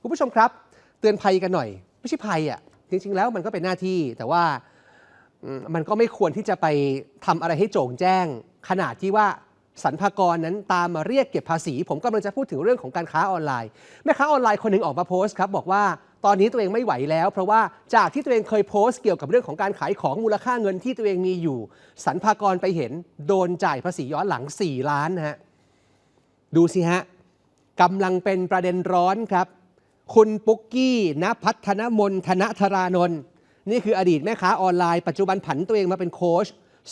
คุณผู้ชมครับ เตือนภัยกันหน่อย ไม่ใช่ภัยอะจริงๆแล้วมันก็เป็นหน้าที่แต่ว่ามันก็ไม่ควรที่จะไปทำอะไรให้โจงแจ้ง ขนาดที่ว่าสรรพากรนั้นตามมาเรียกเก็บภาษี ผมกำลังจะพูดถึงเรื่องของการค้าออนไลน์แม่ค้าออนไลน์คนหนึ่งออกมาโพสต์ครับบอกว่าตอนนี้ตัวเองไม่ไหวแล้ว เพราะว่าจากที่ตัวเองเคยโพสต์เกี่ยวกับเรื่องของการขายของมูลค่าเงินที่ตัวเองมีอยู่สรรพากรไปเห็นโดนจ่ายภาษีย้อนหลัง 4 ล้านนะฮะดูสิฮะกำลังเป็นประเด็นร้อนครับ คุณปุ๊กกี้ณพัฒนมนธนธรานนท์นี่คืออดีตแม่ค้าออนไลน์ปัจจุบันผันตัวเองมาเป็นโค้ช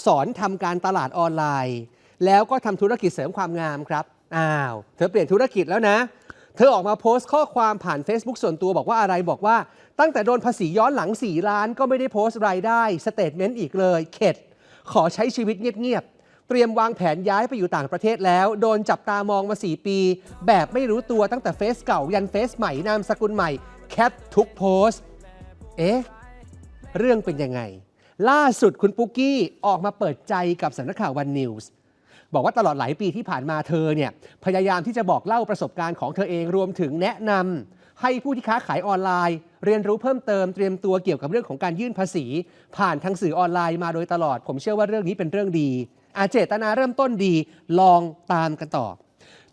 สอนทำการตลาดออนไลน์ แล้วก็ทำธุรกิจเสริมความงามครับอ้าวเธอเปลี่ยนธุรกิจแล้วนะ เธอออกมาโพสต์ข้อความผ่าน Facebook ส่วนตัวบอกว่าอะไรบอกว่า ตั้งแต่โดนภาษีย้อนหลัง 4 ล้าน ก็ไม่ได้โพสต์รายได้สเตทเมนต์อีกเลย เข็ด ขอใช้ชีวิตเงียบๆ เตรียมวางแผนย้ายไปอยู่ต่างประเทศแล้ว โดนจับตามองมา 4 ปี แบบไม่รู้ตัวตั้งแต่เฟซเก่ายันเฟซใหม่นามสกุลใหม่ แคปทุกโพสต์ เอ๊ะ เรื่องเป็นยังไง ล่าสุดคุณปุ๊กกี้ออกมาเปิดใจกับสำนักข่าววันนิวส์บอกว่าตลอดหลายปีที่ผ่านมาเธอเนี่ยพยายามที่จะบอกเล่าประสบการณ์ของเธอเองรวมถึงแนะนำให้ผู้ที่ค้าขายออนไลน์ เรียนรู้เพิ่มเติมเตรียมตัวเกี่ยวกับเรื่องของการยื่นภาษี ผ่านทางสื่อออนไลน์มาโดยตลอด ผมเชื่อว่าเรื่องนี้เป็นเรื่องดี อาเจตนาเริ่มต้นดีลองตามกันต่อ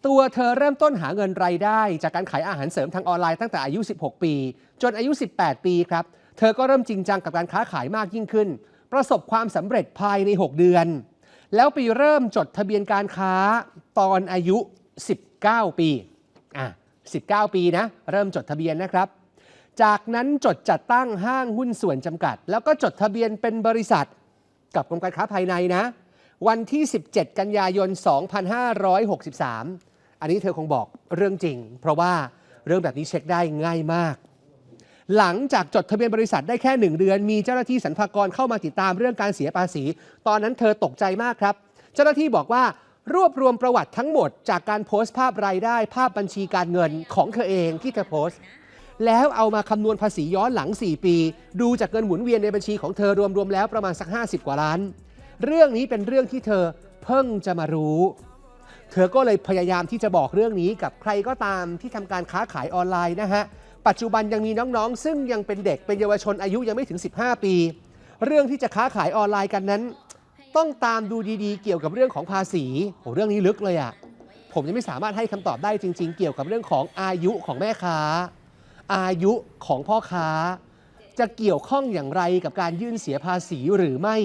ตัวเธอเริ่มต้นหาเงินรายได้ จากการขายอาหารเสริมทางออนไลน์ตั้งแต่อายุ 16 ปี จนอายุ 18 ปีครับ เธอก็เริ่มจริงจังกับการค้าขายมากยิ่งขึ้น ประสบความสำเร็จภายใน 6 เดือน แล้วไปเริ่มจดทะเบียนการค้าตอนอายุ 19 ปีอะ19 ปีนะเริ่มจดทะเบียนนะครับ จากนั้นจดจัดตั้งห้างหุ้นส่วนจำกัด แล้วก็จดทะเบียนเป็นบริษัท กับกรมการค้าภายในนะ วันที่ 17 กันยายน 2563 อันนี้เธอคงบอกเรื่องจริง เพราะว่าเรื่องแบบนี้เช็คได้ง่ายมาก หลังจากจดทะเบียนบริษัทได้แค่1เดือน มีเจ้าหน้าที่สรรพากรเข้ามาติดตามเรื่องการเสียภาษี ตอนนั้นเธอตกใจมากครับ เจ้าหน้าที่บอกว่ารวบรวมประวัติทั้งหมด จากการโพสต์ภาพรายได้ ภาพบัญชีการเงินของเธอเองที่เธอโพสต์ แล้วเอามาคำนวณภาษีย้อนหลัง 4 ปี ดูจากเงินหมุนเวียนในบัญชีของเธอรวมๆแล้วประมาณสัก 50 กว่าล้าน เรื่องนี้เป็นเรื่องที่เธอเพิ่งจะมารู้ เธอก็เลยพยายามที่จะบอกเรื่องนี้กับใครก็ตามที่ทำการค้าขายออนไลน์นะฮะ ปัจจุบันยังมีน้องๆ ซึ่งยังเป็นเด็กเป็นเยาวชนอายุยังไม่ถึง 15 ปี เรื่องที่จะค้าขายออนไลน์กันนั้น ต้องตามดูดีๆ เกี่ยวกับเรื่องของภาษีโอ้เรื่องนี้ลึกเลยอะผมยังไม่สามารถให้คำตอบได้จริง ๆ เกี่ยวกับเรื่องของอายุของแม่ค้า อายุของพ่อค้า จะเกี่ยวข้องอย่างไรกับการยื่นเสียภาษีหรือไม่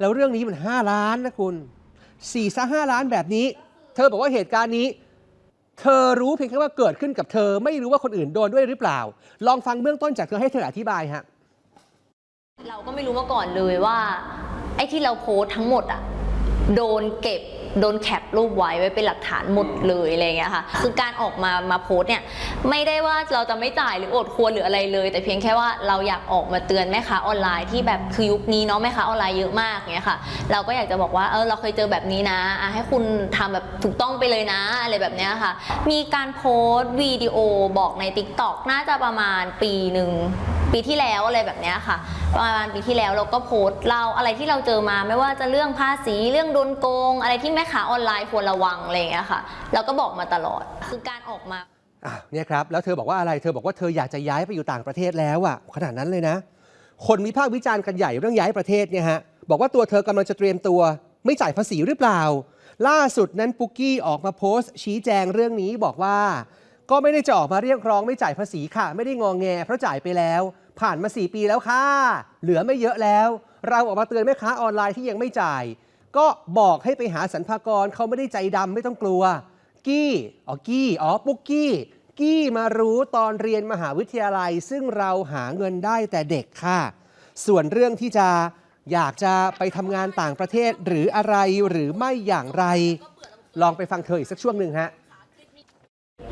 แล้วเรื่องนี้มัน5ล้านนะคุณ4ี่ซะห้าล้านแบบนี้ เธอบอกว่าเหตุการณ์นี้ เธอรู้เพียงแค่ว่าเกิดขึ้นกับเธอ ไม่รู้ว่าคนอื่นโดนด้วยหรือเปล่า ลองฟังเบื้องต้นจากเธอให้เธออธิบายฮะเราก็ไม่รู้มาก่อนเลยว่า ไอ้ที่เราโพสทั้งหมดอะโดนเก็บ โดนแคปรูปไว้ไว้เป็นหลักฐานหมดเลยอะไรอย่างเงี้ยค่ะ คือการออกมามาโพสเนี่ยไม่ได้ว่าเราจะไม่จ่ายหรืออดควรหรืออะไรเลย แต่เพียงแค่ว่าเราอยากออกมาเตือนแม่ค้าออนไลน์ที่แบบคือยุคนี้เนาะแม่ค้าออนไลน์เยอะมากเงี้ยค่ะ เราก็อยากจะบอกว่าเออเราเคยเจอแบบนี้นะอะให้คุณทำแบบถูกต้องไปเลยนะอะไรแบบเนี้ยค่ะ มีการโพสต์วิดีโอบอกใน t ิ k t o k น่าจะประมาณปีหนึ่ง ปีที่แล้วอะไรแบบเนี้ยค่ะ ประมาณปีที่แล้วเราก็โพสต์เล่าอะไรที่เราเจอมาไม่ว่าจะเรื่องภาษีเรื่องโดนโกง อะไรที่แม่ค้าออนไลน์ควรระวังอะไรอย่างเงี้ยค่ะ เราก็บอกมาตลอดคือการออกมาอะเนี่ยครับแล้วเธอบอกว่าอะไรเธอบอกว่าเธออยากจะย้ายไปอยู่ต่างประเทศแล้วอะขนาดนั้นเลยนะ คนวิพากษ์วิจารณ์กันใหญ่เรื่องย้ายประเทศเนี่ยฮะบอกว่าตัวเธอกำลังจะเตรียมตัว ไม่จ่ายภาษีหรือเปล่า ล่าสุดนั้นปุกกี้ออกมาโพสต์ ชี้แจงเรื่องนี้บอกว่า ก็ไม่ได้จะออกมาเรียกร้องไม่จ่ายภาษีค่ะ ไม่ได้งองแงเพราะจ่ายไปแล้ว ผ่านมา 4 ปีแล้วค่ะ เหลือไม่เยอะแล้ว เราออกมาเตือนแม่ค้าออนไลน์ที่ยังไม่จ่าย ก็บอกให้ไปหาสรรพากรเขาไม่ได้ใจดำไม่ต้องกลัว กี้อ๋อกี้อ๋อปุ๊กกี้ กี้มารู้ตอนเรียนมหาวิทยาลัย ซึ่งเราหาเงินได้แต่เด็กค่ะ ส่วนเรื่องที่จะอยากจะไปทำงานต่างประเทศหรืออะไรหรือไม่อย่างไร ลองไปฟังเธออีกสักช่วงหนึ่งฮะ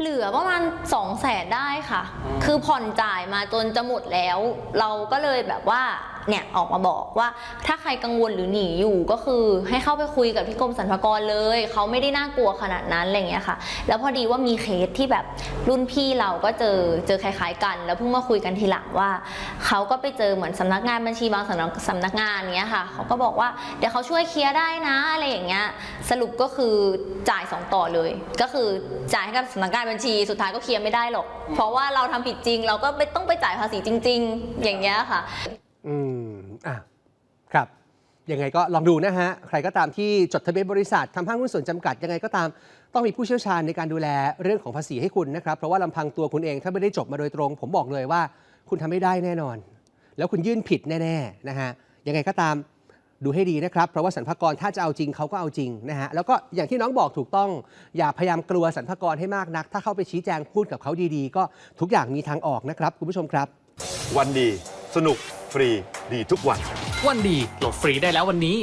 เหลือประมาณ2องแสนได้ค่ะ คือผ่อนจ่ายมาจนจะหมดแล้ว เราก็เลยแบบว่าเนี่ยออกมาบอกว่าถ้าใครกังวลหรือหนีอยู่ก็คือให้เข้าไปคุยกับที่กรมสรรพากรเลย เขาไม่ได้น่ากลัวขนาดนั้นอะไรเงี้ยค่ะ แล้วพอดีว่ามีเคสที่แบบรุ่นพี่เราก็เจอเจอคล้ายๆกัน แล้วเพิ่งมาคุยกันทีหลังว่า เขาก็ไปเจอเหมือนสำนักงานบัญชีบางสำนักสำนักงานเงี้ยค่ะ เขาก็บอกว่าเดี๋ยวเขาช่วยเคลียร์ได้นะอะไรอย่างเงี้ย สรุปก็คือจ่ายสองต่อเลย ก็คือจ่ายให้กับสำนักงานบัญชีสุดท้ายก็เคลียร์ไม่ได้หรอก เพราะว่าเราทำผิดจริง เราก็ไม่ต้องไปจ่ายภาษีจริง ๆ อย่างเงี้ยค่ะ อืมอะครับยังไงก็ลองดูนะฮะ ใครก็ตามที่จดทะเบียนบริษัททำห้างหุ้นส่วนจำกัดยังไงก็ตามต้องมีผู้เชี่ยวชาญในการดูแลเรื่องของภาษีให้คุณนะครับ เพราะว่าลำพังตัวคุณเองถ้าไม่ได้จบมาโดยตรง ผมบอกเลยว่า คุณทำไม่ได้แน่นอน แล้วคุณยื่นผิดแน่ๆนะฮะยังไงก็ตาม ดูให้ดีนะครับ เพราะว่าสรรพากรถ้าจะเอาจริงเขาก็เอาจริงนะฮะแล้วก็อย่างที่น้องบอกถูกต้อง อย่าพยายามกลัวสรรพากรให้มากนัก ถ้าเข้าไปชี้แจงพูดกับเขาดีๆ ก็ทุกอย่างมีทางออกนะครับคุณผู้ชมครับ วันดี สนุกฟรีดีทุกวัน วันดีโหลดฟรีได้แล้ววันนี้